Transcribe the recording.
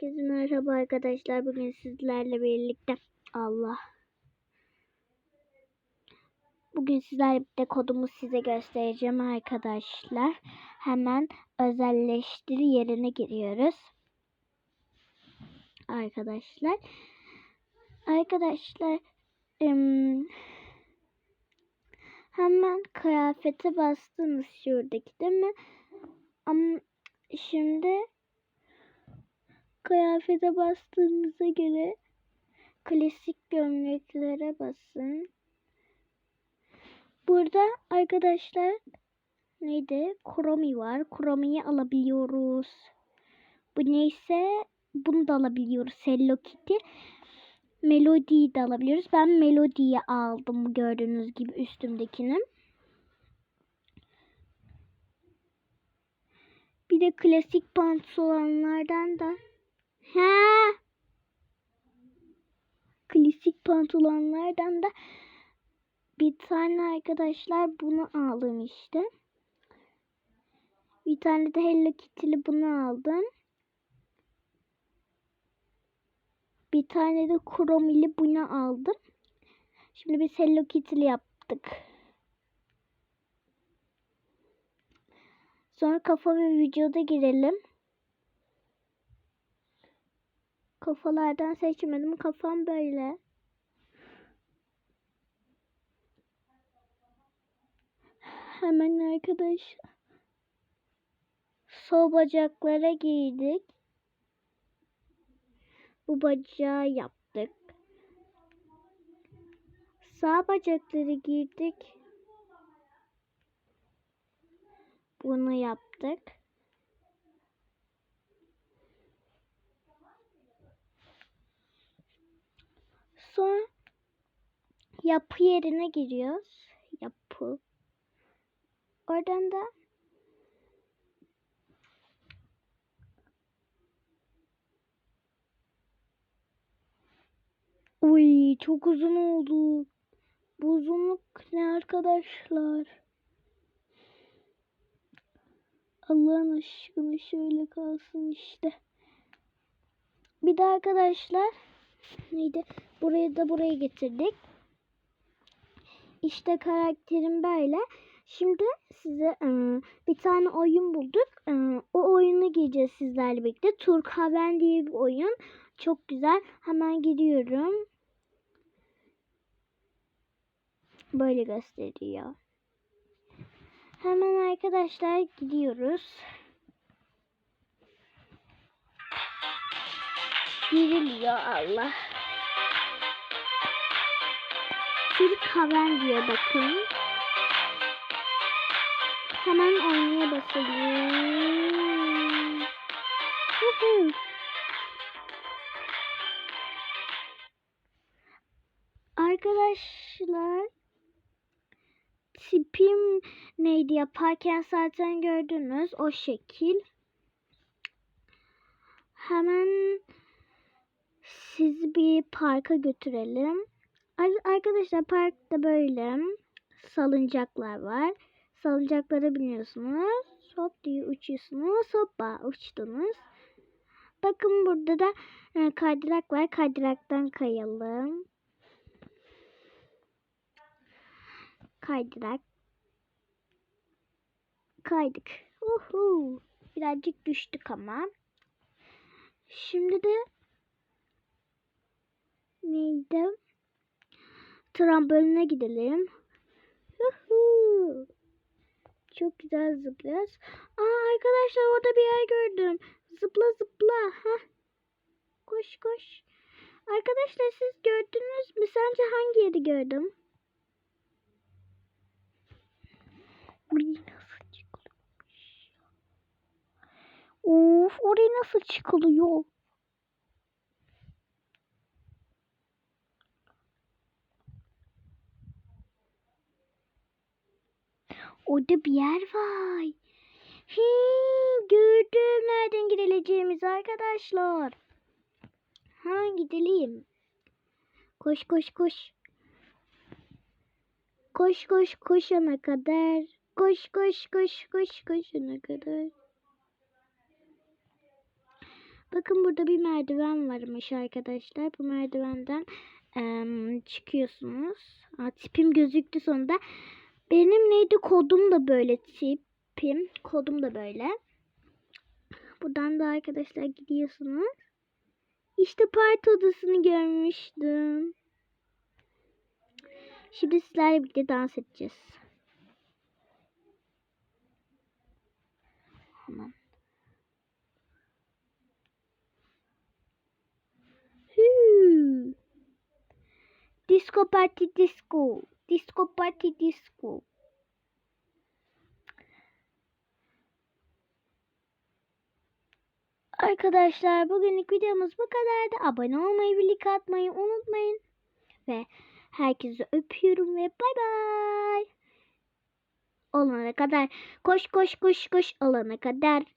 Herkese merhaba arkadaşlar. Bugün sizlerle birlikte Allah. Bugün sizlerle birlikte kodumu size göstereceğim arkadaşlar. Hemen özelleştir yerine giriyoruz. Arkadaşlar. Arkadaşlar hemen kıyafete bastınız şuradaki değil mi? Ama şimdi kıyafete bastığınıza göre klasik gömleklere basın. Burada arkadaşlar neydi? Kromi var. Kromi'yi alabiliyoruz. Bu neyse bunu da alabiliyoruz. Hello Kitty. Melody'yi de alabiliyoruz. Ben Melody'yi aldım gördüğünüz gibi üstümdekini. Bir de klasik pantolonlardan da He. Klasik pantolonlardan da bir tane arkadaşlar bunu aldım işte. Bir tane de Hello Kitty'li bunu aldım. Bir tane de Chromili bunu aldım. Şimdi biz Hello Kitty'li yaptık. Sonra kafa ve vücuda girelim. Kafalardan seçmedim. Kafam böyle. Hemen arkadaş sol bacaklara giydik. Bu bacağı yaptık. Sağ bacakları giydik. Bunu yaptık. Sonra yapı yerine giriyoruz. Yapı. Oradan da Uy çok uzun oldu. Bu uzunluk ne arkadaşlar? Allah'ın aşkına şöyle kalsın işte. Bir de arkadaşlar neydi? Burayı da buraya getirdik. İşte karakterim böyle. Şimdi size ıı, bir tane oyun bulduk. Iı, o oyunu gireceğiz sizlerle birlikte. Turkhaven diye bir oyun. Çok güzel. Hemen giriyorum. Böyle gösteriyor. Hemen arkadaşlar gidiyoruz. Giriliyor Allah. Türk Haber diyor bakın. Hemen oynaya basalım. Huhu. Arkadaşlar tipim neydi yaparken zaten gördünüz o şekil. Hemen sizi bir parka götürelim. Ar- Arkadaşlar parkta böyle salıncaklar var. Salıncaklara biniyorsunuz. Hop diye uçuyorsunuz. Hoppa uçtunuz. Bakın burada da e, kaydırak var. Kaydıraktan kayalım. Kaydırak. Kaydık. Uhu. Birazcık düştük ama. Şimdi de neydi? Tramboline gidelim. Çok güzel zıplıyoruz. Aa arkadaşlar orada bir yer gördüm. Zıpla zıpla. Heh. Koş koş. Arkadaşlar siz gördünüz mü? Sence hangi yeri gördüm? Oraya nasıl çıkılıyormuş? Of oraya nasıl çıkılıyor? Orada bir yer var. Hey, gördüm nereden gidileceğimizi arkadaşlar. Hemen gidelim. Koş koş koş. Koş koş koşana kadar. Koş koş koş koş koşana kadar. Bakın burada bir merdiven varmış arkadaşlar. Bu merdivenden em, çıkıyorsunuz. Aa, tipim gözüktü sonunda. Benim neydi kodum da böyle tipim. Kodum da böyle. Buradan da arkadaşlar gidiyorsunuz. İşte parti odasını görmüştüm. Şimdi sizlerle birlikte dans edeceğiz. Huu. Disco party disco. Disco party disco. Arkadaşlar bugünlük videomuz bu kadardı. Abone olmayı ve like atmayı unutmayın. Ve herkese öpüyorum ve bay bay. Olana kadar koş koş koş koş olana kadar.